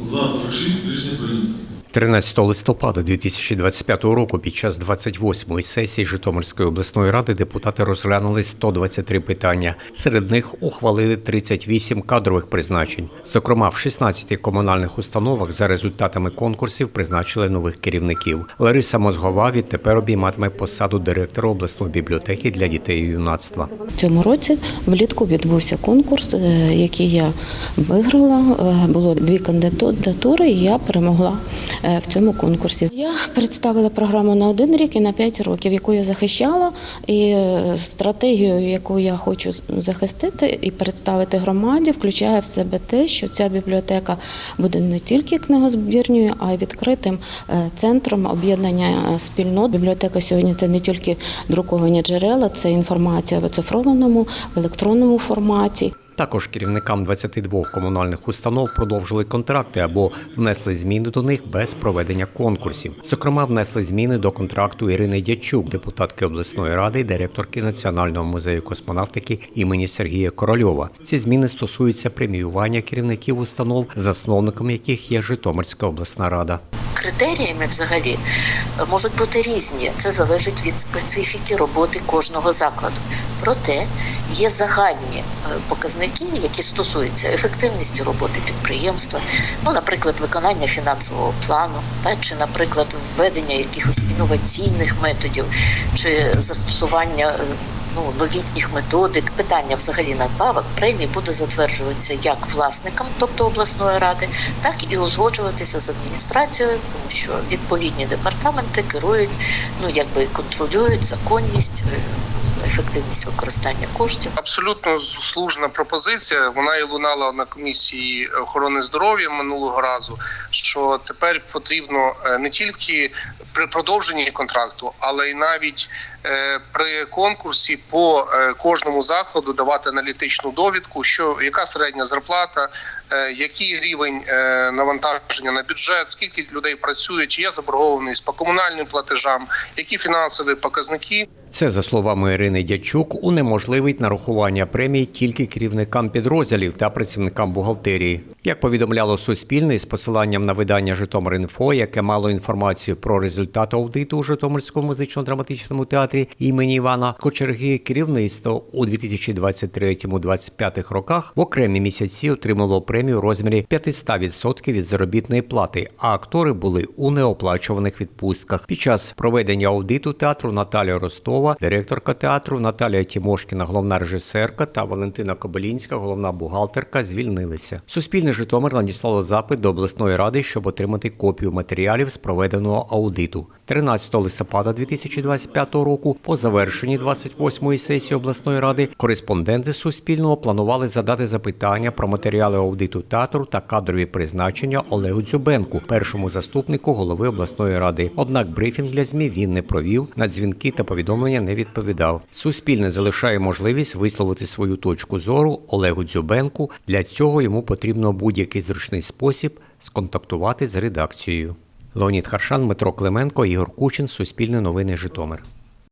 За 46 рішення прийнято. 13 листопада 2025 року під час 28-ї сесії Житомирської обласної ради депутати розглянули 123 питання. Серед них ухвалили 38 кадрових призначень. Зокрема, в 16 комунальних установах за результатами конкурсів призначили нових керівників. Лариса Мозгова відтепер обійматиме посаду директора обласної бібліотеки для дітей і юнацтва. В цьому році влітку відбувся конкурс, е, який я виграла. Е, Було дві кандидатури, і я перемогла в цьому конкурсі. Я представила програму на один рік і на п'ять років, яку я захищала, і е, стратегію, яку я хочу захистити і представити громаді, включає в себе те, що ця бібліотека буде не тільки книгозбірньою, а й відкритим е, центром об'єднання спільнот. Бібліотека сьогодні це не тільки друковані джерела, це інформація в оцифрованому, в електронному форматі. Також керівникам 22 комунальних установ продовжили контракти або внесли зміни до них без проведення конкурсів. Зокрема, внесли зміни до контракту Ірини Дячук, депутатки обласної ради і директорки Національного музею космонавтики імені Сергія Корольова. Ці зміни стосуються преміювання керівників установ, засновником яких є Житомирська обласна рада. Критеріями взагалі можуть бути різні. Це залежить від специфіки роботи кожного закладу. Проте є загальні е, показники, які стосуються ефективності роботи підприємства, ну, наприклад, виконання фінансового плану, чи, наприклад, введення якихось інноваційних методів, чи застосування. Ну, новітніх методик, питання взагалі надбавок премій буде затверджуватися як власникам, тобто обласної ради, так і узгоджуватися з адміністрацією, тому що відповідні департаменти керують, ну якби контролюють законність, е, ефективність використання коштів. Абсолютно слушна пропозиція. Вона і лунала на комісії охорони здоров'я минулого разу. Що тепер потрібно е, не тільки при продовженні контракту, але й навіть е, при конкурсі по е, кожному закладу давати аналітичну довідку, що яка середня зарплата, е, який рівень е, навантаження на бюджет, скільки людей працює, чи є заборгованість по комунальним платежам, які фінансові показники. Це, за словами Ірини Дячук, унеможливить нарахування премій тільки керівникам підрозділів та працівникам бухгалтерії. Як повідомляло Суспільне з посиланням на видання Житомир.Інфо, яке мало інформацію про результати аудиту у Житомирському музично-драматичному театрі імені Івана Кочерги, керівництво у 2023-2025 роках в окремі місяці отримало премію у розмірі 500% від заробітної плати, а актори були у неоплачуваних відпустках. Під час проведення аудиту театру Наталія Ростова, директорка театру Наталія Тімошкіна, головна режисерка та Валентина Кобилінська, головна бухгалтерка, звільнилися. Суспільне Житомир надіслало запит до обласної ради, щоб отримати копію матеріалів з проведеного аудиту. 13 листопада 2025 року, по завершенні 28-ї сесії обласної ради, кореспонденти Суспільного планували задати запитання про матеріали аудиту театру та кадрові призначення Олегу Дзюбенку, першому заступнику голови обласної ради. Однак брифінг для змі він не провів, на дзвінки та повідомлення не відповідав. Суспільне залишає можливість висловити свою точку зору Олегу Дзюбенку. Для цього йому потрібно будь-який зручний спосіб сконтактувати з редакцією. Леонід Харшан, Дмитро Клименко, Ігор Кучин, Суспільне новини Житомир.